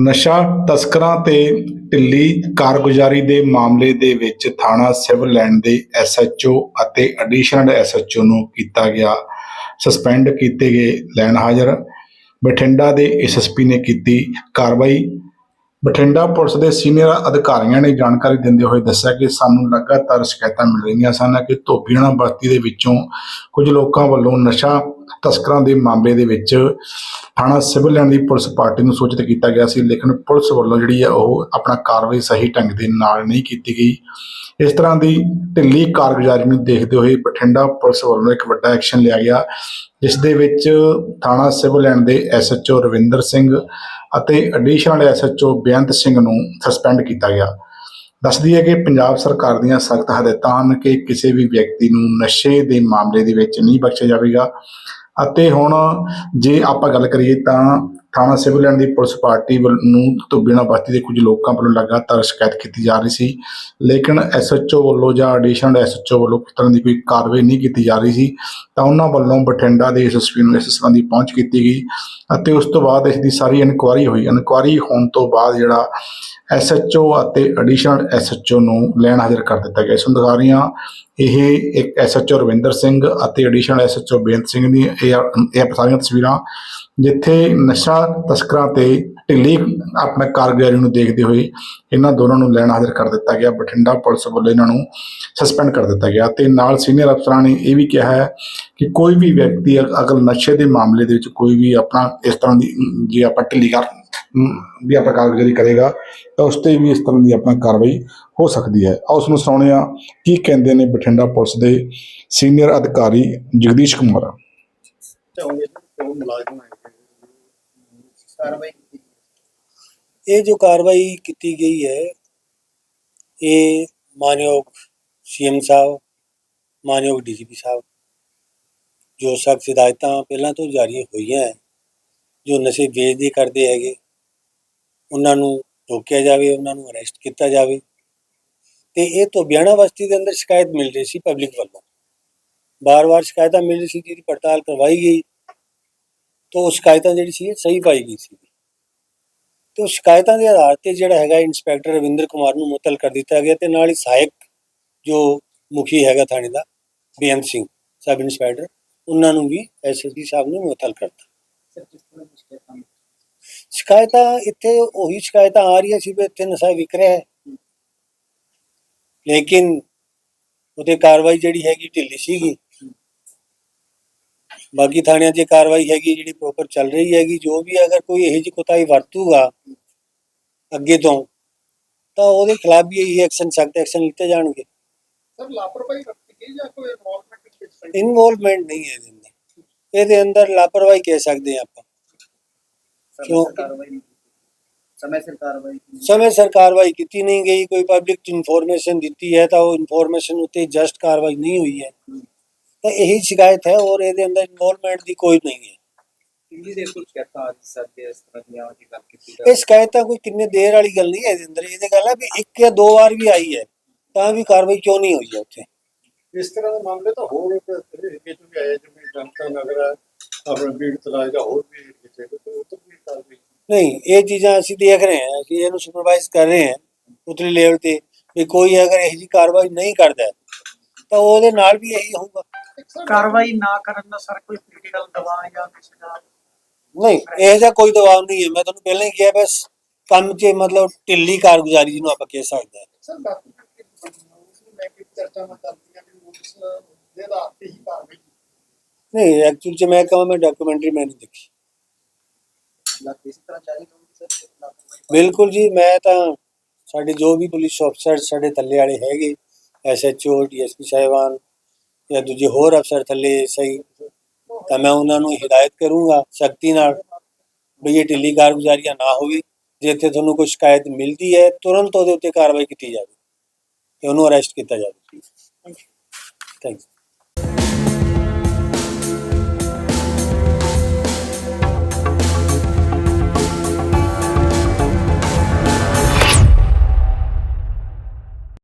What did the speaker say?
ਨਸ਼ਾ ਤਸਕਰਾਂ ਤੇ ਢਿੱਲੀ ਕਾਰਗੁਜ਼ਾਰੀ ਦੇ ਮਾਮਲੇ ਦੇ ਵਿੱਚ ਥਾਣਾ ਸਿਵਲ ਲਾਈਨ ਦੇ ਐਸਐਚਓ ਅਤੇ ਐਡੀਸ਼ਨਲ ਐਸਐਚਓ ਨੂੰ ਕੀਤਾ ਗਿਆ, ਸਸਪੈਂਡ ਕੀਤੇ ਗਏ, ਲੈਣ ਹਾਜ਼ਰ। ਬਠਿੰਡਾ ਦੇ ਐਸਐਸਪੀ ਨੇ ਕੀਤੀ ਕਾਰਵਾਈ। ਬਠਿੰਡਾ ਪੁਲਿਸ ਦੇ ਸੀਨੀਅਰ ਅਧਿਕਾਰੀਆਂ ਨੇ ਜਾਣਕਾਰੀ ਦਿੰਦੇ ਹੋਏ ਦੱਸਿਆ ਕਿ ਸਾਨੂੰ ਲਗਾਤਾਰ ਸ਼ਿਕਾਇਤਾਂ ਮਿਲ ਰਹੀਆਂ ਸਨ ਕਿ ਧੋਬੀਆਣਾ ਬਸਤੀ ਦੇ ਵਿੱਚੋਂ ਕੁਝ ਲੋਕਾਂ ਵੱਲੋਂ ਨਸ਼ਾ ਤਸਕਰਾਂ ਦੇ ਮਾਮਲੇ ਦੇ ਵਿੱਚ ਥਾਣਾ ਸਿਵਲ ਲਾਈਨ ਦੀ ਪੁਲਿਸ ਪਾਰਟੀ ਨੂੰ ਸੂਚਿਤ ਕੀਤਾ ਗਿਆ ਸੀ, ਲੇਕਿਨ ਪੁਲਿਸ ਵੱਲੋਂ ਜਿਹੜੀ ਹੈ ਉਹ ਆਪਣਾ ਕਾਰਵਾਈ ਸਹੀ ਢੰਗ ਦੇ ਨਾਲ ਨਹੀਂ ਕੀਤੀ ਗਈ। ਇਸ ਤਰ੍ਹਾਂ ਦੀ ਢਿੱਲੀ ਕਾਰਗੁਜ਼ਾਰੀ ਨੂੰ ਦੇਖਦੇ ਹੋਏ ਬਠਿੰਡਾ ਪੁਲਿਸ ਵੱਲੋਂ ਇੱਕ ਵੱਡਾ ਐਕਸ਼ਨ ਲਿਆ ਗਿਆ, ਜਿਸ ਦੇ ਵਿੱਚ ਥਾਣਾ ਸਿਵਲ ਲਾਈਨ ਦੇ ਐਸਐਚਓ ਰਵਿੰਦਰ ਸਿੰਘ ਅਤੇ ਐਡੀਸ਼ਨਲ ਐਸਐਚਓ ਬੇਅੰਤ ਸਿੰਘ ਨੂੰ ਸਸਪੈਂਡ ਕੀਤਾ ਗਿਆ। ਦੱਸਦੀ ਹੈ ਕਿ ਪੰਜਾਬ ਸਰਕਾਰ ਦੀਆਂ ਸਖਤ ਹਦਾਇਤਾਂ ਹਨ ਕਿ ਕਿਸੇ ਵੀ ਵਿਅਕਤੀ ਨੂੰ ਨਸ਼ੇ ਦੇ ਮਾਮਲੇ ਦੇ ਵਿੱਚ ਨਹੀਂ ਬਖਸ਼ਿਆ ਜਾਵੇਗਾ। ਅਤੇ ਹੁਣ ਜੇ ਆਪਾਂ ਗੱਲ ਕਰੀਏ ਤਾਂ ਥਾਣਾ ਸਿਵਲ ਲਾਈਨ ਦੀ ਪੁਲਿਸ ਪਾਰਟੀ ਵੱਲ ਨੂੰ ਧੁੱਬੀਣਾ ਬਸਤੀ ਦੇ ਕੁਝ ਲੋਕਾਂ ਵੱਲੋਂ ਲਗਾਤਾਰ ਸ਼ਿਕਾਇਤ ਕੀਤੀ ਜਾ ਰਹੀ ਸੀ। ਲੇਕਿਨ ਐਸਐਚਓ ਵੱਲੋਂ ਜਾਂ ਐਡੀਸ਼ਨਲ ਐਸਐਚਓ ਵੱਲੋਂ ਕਿਸ ਤਰ੍ਹਾਂ ਦੀ ਕੋਈ ਕਾਰਵਾਈ ਨਹੀਂ ਕੀਤੀ ਜਾ ਰਹੀ ਸੀ, ਤਾਂ ਉਹਨਾਂ ਵੱਲੋਂ ਬਠਿੰਡਾ ਦੇ ਐਸਐਸਪੀ ਨੂੰ ਇਸ ਸੰਬੰਧੀ ਪਹੁੰਚ ਕੀਤੀ ਗਈ ਅਤੇ ਉਸ ਤੋਂ ਬਾਅਦ ਇਸ ਦੀ ਸਾਰੀ ਇਨਕੁਆਰੀ ਹੋਈ। ਇਨਕੁਆਰੀ ਹੋਣ ਤੋਂ ਬਾਅਦ ਜਿਹੜਾ ਐਸਐਚਓ ਅਤੇ ਐਡੀਸ਼ਨਲ ਐਸਐਚਓ ਨੂੰ ਲੈਣ ਹਾਜ਼ਰ ਕਰ ਦਿੱਤਾ ਗਿਆ। ਇਸ ਨੂੰ ਦਿਖਾ ਰਹੀਆਂ ਇਹ ਇੱਕ ਐਸਐਚਓ ਰਵਿੰਦਰ ਸਿੰਘ ਅਤੇ ਐਡੀਸ਼ਨਲ ਐਸਐਚਓ ਬੇਅੰਤ ਸਿੰਘ ਦੀ ਇਹ ਇਹ ਸਾਰੀਆਂ ਤਸਵੀਰਾਂ। ਜਿੱਥੇ ਨਸ਼ਾ ਤਸਕਰਾਂ ਤੇ ਢਿੱਲੀ ਆਪਣੇ ਕਾਰਗੁਜ਼ਾਰੀ ਨੂੰ ਦੇਖਦੇ ਹੋਏ ਇਹਨਾਂ ਦੋਨਾਂ ਨੂੰ ਲੈਣ ਹਾਜ਼ਰ ਕਰ ਦਿੱਤਾ ਗਿਆ। ਬਠਿੰਡਾ ਪੁਲਿਸ ਵੱਲੋਂ ਇਹਨਾਂ ਨੂੰ ਸਸਪੈਂਡ ਕਰ ਦਿੱਤਾ ਗਿਆ ਤੇ ਨਾਲ ਸੀਨੀਅਰ ਅਫਸਰਾਂ ਨੇ ਇਹ ਵੀ ਕਿਹਾ ਹੈ ਕਿ ਕੋਈ ਵੀ ਵਿਅਕਤੀ ਅਗ- ਅਗਰ ਨਸ਼ੇ ਦੇ ਮਾਮਲੇ ਦੇ ਵਿੱਚ ਕੋਈ ਵੀ ਆਪਣਾ ਇਸ ਤਰ੍ਹਾਂ ਦੀ, ਜੇ ਆਪਾਂ ਢਿੱਲੀ ਕਰ ਵੀ ਆਪਾਂ ਕਾਰਗੁਜ਼ਾਰੀ ਕਰੇਗਾ, ਤਾਂ ਉਸ ਤੇ ਵੀ ਇਸ ਤਰ੍ਹਾਂ ਦੀ ਆਪਣਾ ਕਾਰਵਾਈ ਹੋ ਸਕਦੀ ਹੈ। ਆਓ ਉਸ ਨੂੰ ਸੁਣਾਉਂਦੇ ਹਾਂ ਕੀ ਕਹਿੰਦੇ ਨੇ ਬਠਿੰਡਾ ਪੁਲਿਸ ਦੇ ਸੀਨੀਅਰ ਅਧਿਕਾਰੀ ਜਗਦੀਸ਼ ਕੁਮਾਰ। ਇਹ ਜੋ ਕਾਰਵਾਈ ਕੀਤੀ ਗਈ ਹੈ, ਇਹ ਮਾਨਯੋਗ ਸੀਐਮ ਸਾਹਿਬ, ਮਾਨਯੋਗ ਡੀਜੀਪੀ ਸਾਹਿਬ, ਜੋ ਸਖਤ ਹਦਾਇਤਾਂ ਪਹਿਲਾਂ ਤੋਂ ਜਾਰੀ ਹੋਈਆਂ ਜੋ ਨਸ਼ੇ ਵੇਚਦੇ ਕਰਦੇ ਹੈਗੇ ਉਹਨਾਂ ਨੂੰ ਰੋਕਿਆ ਜਾਵੇ, ਉਹਨਾਂ ਨੂੰ ਅਰੈਸਟ ਕੀਤਾ ਜਾਵੇ। ਤੇ ਇਹ ਤੋਂ ਬਸਤੀ ਦੇ ਅੰਦਰ ਸ਼ਿਕਾਇਤ ਮਿਲ ਰਹੀ ਸੀ ਪਬਲਿਕ ਵੱਲੋਂ। ਬਾਰ-ਬਾਰ ਸ਼ਿਕਾਇਤਾਂ ਮਿਲ ਰਹੀ ਸੀ, ਜਿਹਦੀ ਪੜਤਾਲ ਕਰਵਾਈ ਗਈ। ਤਾਂ ਉਹ ਸ਼ਿਕਾਇਤਾਂ ਜਿਹੜੀ ਸੀ ਸਹੀ ਪਾਈ ਗਈ ਸੀ। ਤੇ ਉਹ ਸ਼ਿਕਾਇਤਾਂ ਦੇ ਆਧਾਰ ਤੇ ਜਿਹੜਾ ਹੈਗਾ, ਇੰਸਪੈਕਟਰ ਰਵਿੰਦਰ ਕੁਮਾਰ ਨੂੰ ਮੁਅੱਤਲ ਕਰ ਦਿੱਤਾ ਗਿਆ ਤੇ ਨਾਲ ਹੀ ਸਹਾਇਕ ਜੋ ਮੁਖੀ ਹੈਗਾ ਥਾਣੇ ਦਾ, ਬੇਅੰਤ ਸਿੰਘ ਸਬ ਇੰਸਪੈਕਟਰ ਉਹਨਾਂ ਨੂੰ ਵੀ ਐਸਐਸਪੀ ਸਾਹਿਬ ਨੇ ਮੁਅੱਤਲ ਕਰਤਾ। ਸਰ ਸ਼ਿਕਾਇਤਾਂ ਇੱਥੇ ਉਹੀ ਸ਼ਿਕਾਇਤਾਂ ਆ ਰਹੀਆਂ ਸੀ ਵੀ ਇੱਥੇ ਨਸ਼ਾ ਵਿਕ ਰਿਹਾ ਹੈ। ਲੇਕਿਨ ਉਹਤੇ ਕਾਰਵਾਈ ਜਿਹੜੀ ਹੈਗੀ ਢਿੱਲੀ ਸੀਗੀ। ਬਾਕੀ ਥਾਣਿਆਂ 'ਚ ਕਾਰਵਾਈ ਹੈਗੀ ਜਿਹੜੀ ਪ੍ਰੋਪਰ ਚੱਲ ਰਹੀ ਹੈਗੀ। ਜੋ ਵੀ ਅਗਰ ਕੋਈ ਇਹੋ ਜਿਹੀ ਕੋਤਾਹੀ ਵਰਤੂਗਾ ਅੱਗੇ ਤੋਂ ਤਾਂ ਉਹਦੇ ਖਿਲਾਫ ਵੀ ਇਹੀ ਐਕਸ਼ਨ ਸਖਤ ਐਕਸ਼ਨ ਲਿੱਤੇ ਜਾਣਗੇ। ਸਰ ਲਾਪਰਵਾਹੀ ਵਰਤੀ ਗਈ ਜਾਂ ਕੋਈ ਇਨਵੋਲਵਮੈਂਟ ਇਨਵੋਲਵਮੈਂਟ ਨਹੀਂ ਹੈ ਇਹਦੇ ਅੰਦਰ। ਇਹਦੇ ਅੰਦਰ ਲਾਪਰਵਾਹੀ ਕਹਿ ਸਕਦੇ ਹਾਂ ਆਪਾਂ। ਕਿਉਂ? ਕਾਰਵਾਈ ਨਹੀਂ ਕੀਤੀ। ਸਮੇਂ ਸਿਰ ਕਾਰਵਾਈ ਕੀਤੀ। ਸਮੇਂ ਸਿਰ ਕਾਰਵਾਈ ਕੀਤੀ ਨਹੀਂ ਗਈ ਕੋਈ ਪਬਲਿਕ ਇਨਫੋਰਮੇਸ਼ਨ ਦਿੱਤੀ ਹੈ ਤਾਂ ਉਹ ਇਨਫੋਰਮੇਸ਼ਨ ਉੱਤੇ ਜਸਟ ਕਾਰਵਾਈ ਨਹੀਂ ਹੋਈ ਹੈ। ਤਾਂ ਇਹੀ ਸ਼ਿਕਾਇਤ ਹੈ ਔਰ ਇਹਦੇ ਅੰਦਰ ਇਨਵੋਲਵਮੈਂਟ ਦੀ ਕੋਈ ਨਹੀਂ ਹੈ। ਕਿੰਨੀ ਦੇਰ ਤੋਂ ਸ਼ਿਕਾਇਤਾਂ ਆ ਕਿ ਇਸ ਤਰ੍ਹਾਂ ਦੀਆਂ ਦੀ ਗੱਲ ਕੀਤੀ ਇਹ ਸ਼ਿਕਾਇਤਾਂ ਕੋਈ ਕਿੰਨੇ ਦੇਰ ਵਾਲੀ ਗੱਲ ਨਹੀਂ ਹੈ ਇਹਦੇ ਅੰਦਰ। ਇਹਦੇ ਗੱਲ ਹੈ ਵੀ ਇੱਕ ਜਾਂ ਦੋ ਵਾਰ ਵੀ ਆਈ ਹੈ ਤਾਂ ਵੀ ਕਾਰਵਾਈ ਕਿਉਂ ਨਹੀਂ ਹੋਈ ਹੈ ਉੱਥੇ? ਇਸ ਤਰ੍ਹਾਂ ਦੇ ਮਾਮਲੇ ਤਾਂ ਹੋਰ ਇੱਕ ਏਰੀਏ ਚ ਵੀ ਆਏ ਜਿਵੇਂ ਜਨਤਾ ਨਗਰ ਆਪਣੇ ਬੀੜ ਤਲਾਜ ਦਾ ਹੋਰ ਵੀ ਏਰੀਏ ਚ ਤੇ ਉਹ ਤੋਂ ਵੀ ਕਾਰਵਾਈ ਨਹੀਂ ਇਹ ਚੀਜ਼ਾਂ ਅਸੀਂ ਦੇਖ ਰਹੇ ਹਾਂ ਕਿ ਇਹਨੂੰ ਸੁਪਰਵਾਈਜ਼ ਕਰ ਰਹੇ ਹਾਂ ਉਤਲੀ ਲੈਵਲ ਤੇ ਵੀ ਕੋਈ ਅਗਰ ਇਹੋ ਜਿਹੀ ਕਾਰਵਾਈ ਨਹੀਂ ਕਰਦਾ ਤਾਂ ਉਹਦੇ ਨਾਲ ਵੀ ਇਹੀ ਹੋਊਗਾ। ਕਾਰਵਾਈ ਨਾ ਕਰਨ ਦਾ ਸਰ ਕੋਈ ਪੋਲੀਟੀਕਲ ਦਬਾਅ ਜਾਂ ਕਿਸੇ ਦਾ? ਨਹੀਂ ਇਹ ਜਿਹਾ ਕੋਈ ਦਬਾਅ ਨਹੀਂ ਹੈ। ਮੈਂ ਤੁਹਾਨੂੰ ਪਹਿਲਾਂ ਹੀ ਕਿਹਾ ਬਸ ਕੰਮ 'ਚ ਮਤਲਬ ਢਿੱਲੀ ਕਾਰਗੁਜ਼ਾਰੀ ਜਿਹਨੂੰ ਆਪਾਂ ਕਹਿ ਸਕਦੇ ਹਾਂ। ਸਰ ਦੇ ਆਧਾਰ ਤੇ ਕਾਰਵਾਈ ਨਹੀਂ ਐਕਚੁਅਲ 'ਚ ਮੈਂ ਕਹਾਂ ਮੈਂ ਡਾਕੂਮੈਂਟਰੀ ਮੈਂ ਨਹੀਂ ਦੇਖੀ। ਇਸੇ ਤਰ੍ਹਾਂ ਜਾਰੀ ਰਹੂਗੀ ਸਰ? ਲਾਪਰਵਾਹੀ ਬਿਲਕੁਲ ਜੀ ਮੈਂ ਤਾਂ ਸਾਡੇ ਜੋ ਵੀ ਪੁਲਿਸ ਅਫਸਰ ਸਾਡੇ ਥੱਲੇ ਵਾਲੇ ਹੈਗੇ ਐਸਐਚਓ ਡੀਐਸਪੀ ਸਾਹਿਬਾਨ ਜਾਂ ਦੂਜੇ ਹੋਰ ਅਫਸਰ ਥੱਲੇ ਸਹੀ ਤਾਂ ਮੈਂ ਉਹਨਾਂ ਨੂੰ ਹਿਦਾਇਤ ਕਰੂੰਗਾ ਸਖਤੀ ਨਾਲ ਵੀ ਇਹ ਢਿੱਲੀ ਕਾਰਗੁਜ਼ਾਰੀਆਂ ਨਾ ਹੋਵੇ ਜੇ ਇੱਥੇ ਤੁਹਾਨੂੰ ਕੋਈ ਸ਼ਿਕਾਇਤ ਮਿਲਦੀ ਹੈ ਤੁਰੰਤ ਉਹਦੇ ਉੱਤੇ ਕਾਰਵਾਈ ਕੀਤੀ ਜਾਵੇ ਤੇ ਉਹਨੂੰ ਅਰੈਸਟ ਕੀਤਾ ਜਾਵੇ। Thank you